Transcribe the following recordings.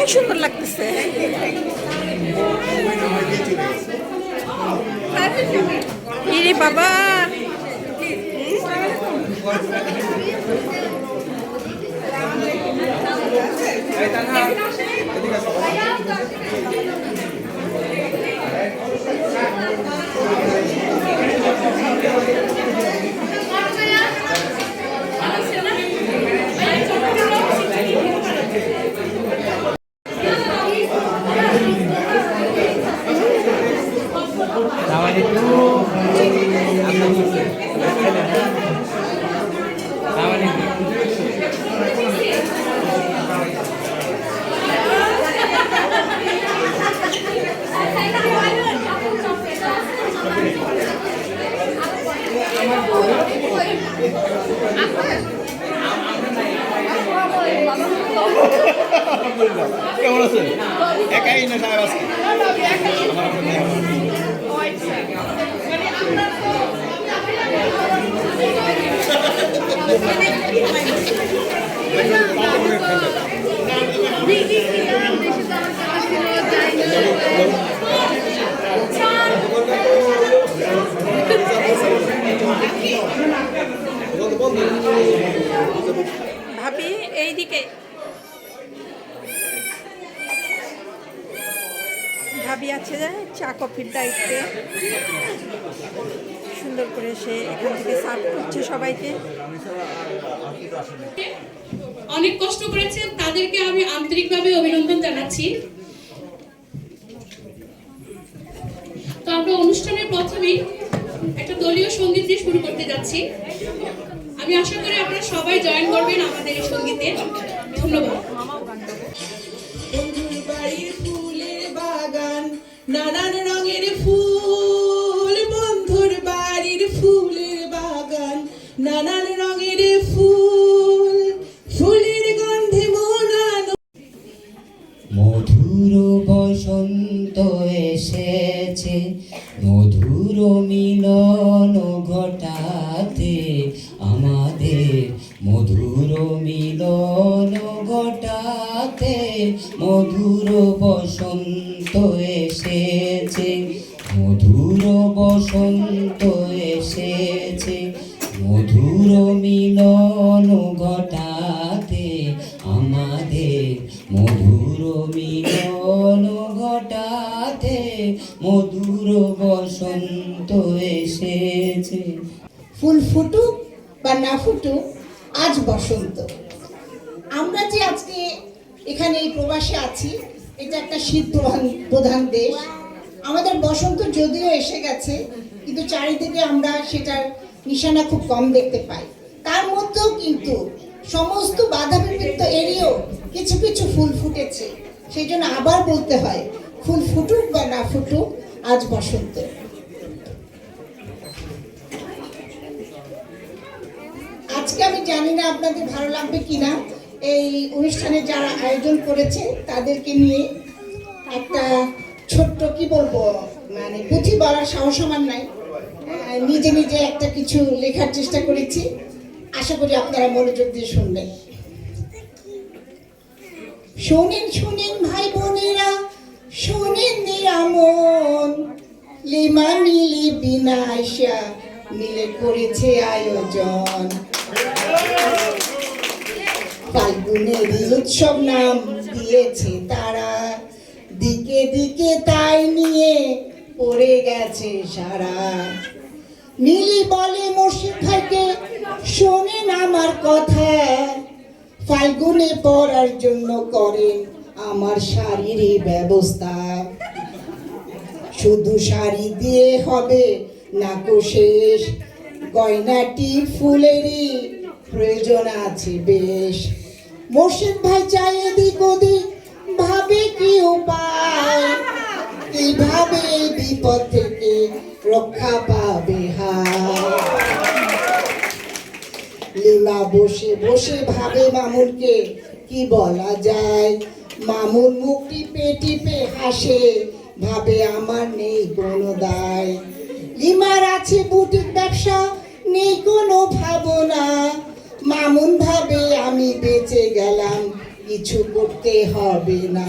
অনেক সুন্দর লাগতেছে। ইরে বাবা। itu কেমন আছেন? একাই না সাহেব আজকে ভাবি এইদিকে ভাবি আছে চা কফির দায়িত্বে। সুন্দর করে সে এখান থেকে সার্ভ করছে সবাইকে। অনেক কষ্ট করেছেন, তাদেরকে আমি আন্তরিকভাবে অভিনন্দন জানাচ্ছি। তো আমরা অনুষ্ঠানের প্রথমেই একটা দলীয় সংগীত দিয়ে শুরু করতে যাচ্ছি। আমি আশা করি আপনারা সবাই জয়েন করবেন আমাদের এই সঙ্গীতে। ধন্যবাদ। নানান রঙের ফুল, বন্ধুর বাড়ির ফুলের বাগান, নানান রঙের ফুল, ফুলের গন্ধে মোনানো। মধুর বসন্ত এসেছে, মধুর মিলন ঘটাতে আমাদের। মধুর মিলন ঘটাতে মধুর বসন্ত মধুর বসন্ত এসেছে, মধুর মিলন ঘটাতে আমাদের। মধুর মিলন ঘটাতে মধুর বসন্ত এসেছে। ফুল ফুটুক বা না ফুটুক, আজ বসন্ত। আমরা যে আজকে এখানে এই প্রবাসে আছি, এটা একটা শীত প্রধান প্রধান দেশ। আমাদের বসন্ত যদিও এসে গেছে, কিন্তু চারিদিকে আমরা সেটার নিশানা খুব কম দেখতে পাই। তার মধ্যেও কিন্তু সমস্ত বাধা বিপত্তি এড়িয়েও কিছু কিছু ফুল ফুটেছে। সেই জন্য আবার বলতে হয়, ফুল ফুটুক বা না ফুটুক, আজ বসন্ত। আজকে আমি জানি না আপনাদের ভালো লাগবে কিনা, এই অনুষ্ঠানে যারা আয়োজন করেছে তাদেরকে নিয়ে একটা ছোট্ট কি বলব? মানে পুঁথি বলার সাহস আমার নাই। নিজে নিজে একটা কিছু লেখার চেষ্টা করেছি। আশা করি আপনারা মনোযোগ দিয়ে শুনবেন। শোনেন শোনেন ভাই বোনেরা, শোনেন নিরামন লিমা মিলি বিনাশা মিলে করেছে আয়োজন। ফাল্গুনের উৎসব নাম দিয়েছে তারা। দিকে দিকে তাই নিয়ে পড়ে গেছে সারা। মিলি বলে মুর্শিদ ভাইকে শোনেন আমার কথা। ফাল্গুনে পড়ার জন্য করেন আমার শাড়ির ব্যবস্থা। শুধু শাড়ি দিয়ে হবে না শেষ। গয়নাটি ফুলেরই প্রয়োজন আছে বেশ। মোর্শেদ ভাই চাই এদিক ওদিক ভাবে কি উপায় কীভাবে বিপদ থেকে রক্ষা পাবে লীলা বসে বসে ভাবে মামুনকে, কি বলা যায়? মামুন মুখ টিপে টিপে হাসে, ভাবে আমার নেই কোনো দায়। লিমার আছে বুটিক ব্যবসা, নেই কোনো ভাবনা। মামুন ভাবে আমি বেঁচে গেলাম কিছু করতে হবে না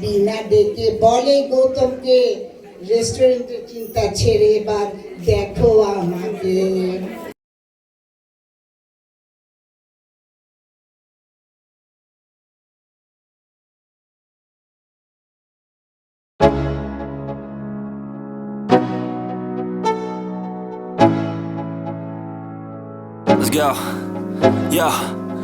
বিনা ডেকে বলে গৌতমকে রেস্টুরেন্টের চিন্তা ছেড়ে এবার দেখো আমাকে Let's go. Yo.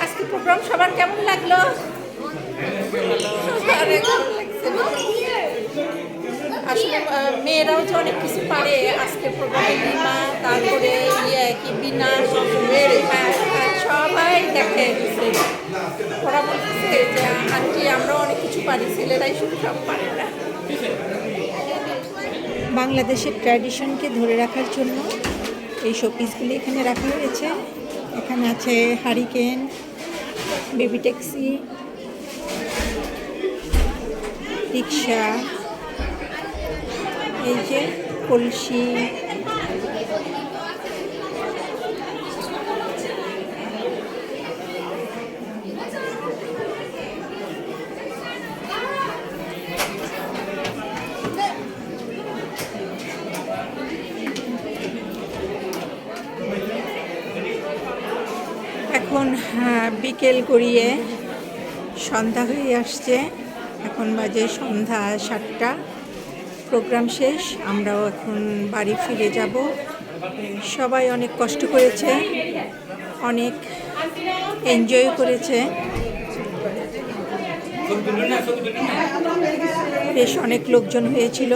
আজকে প্রোগ্রাম সবার কেমন লাগল অনেক ভালো লাগছে না? আসলে আহ, মেয়েরাও যে অনেক কিছু পারে, আজকে তারপরে ইয়ে কি বিনা সবাই দেখে। ওরা বলতেছে যে আমরাও অনেক কিছু পারি, ছেলেরাই শুধু সব পারে না বাংলাদেশের ট্র্যাডিশনকে ধরে রাখার জন্য এই শোপিসগুলি এখানে রাখা হয়েছে এখানে আছে হারিকেন, বেবি ট্যাক্সি, রিক্সা, এই যে কলসি। এখন হ্যাঁ, বিকেল গড়িয়ে সন্ধ্যা হয়ে আসছে। এখন বাজে সন্ধ্যা সাতটা। প্রোগ্রাম শেষ, আমরাও এখন বাড়ি ফিরে যাব। সবাই অনেক কষ্ট করেছে, অনেক এনজয় করেছে। বেশ অনেক লোকজন হয়েছিল।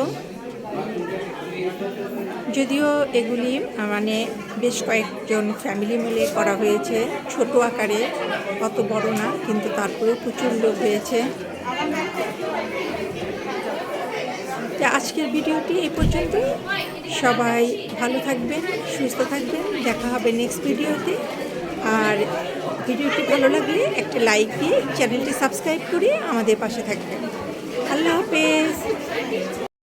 যদিও এগুলি মানে বেশ কয়েকজন ফ্যামিলি মিলে করা হয়েছে, ছোট আকারে, অত বড় না, কিন্তু তারপরেও প্রচুর লোক হয়েছে। তো আজকের ভিডিওটি এই পর্যন্তই। সবাই ভালো থাকবেন, সুস্থ থাকবেন। দেখা হবে নেক্সট ভিডিওতে। আর ভিডিওটি ভালো লাগলে একটা লাইক দিয়ে চ্যানেলটি সাবস্ক্রাইব করে আমাদের পাশে থাকবেন। আল্লাহ হাফেজ।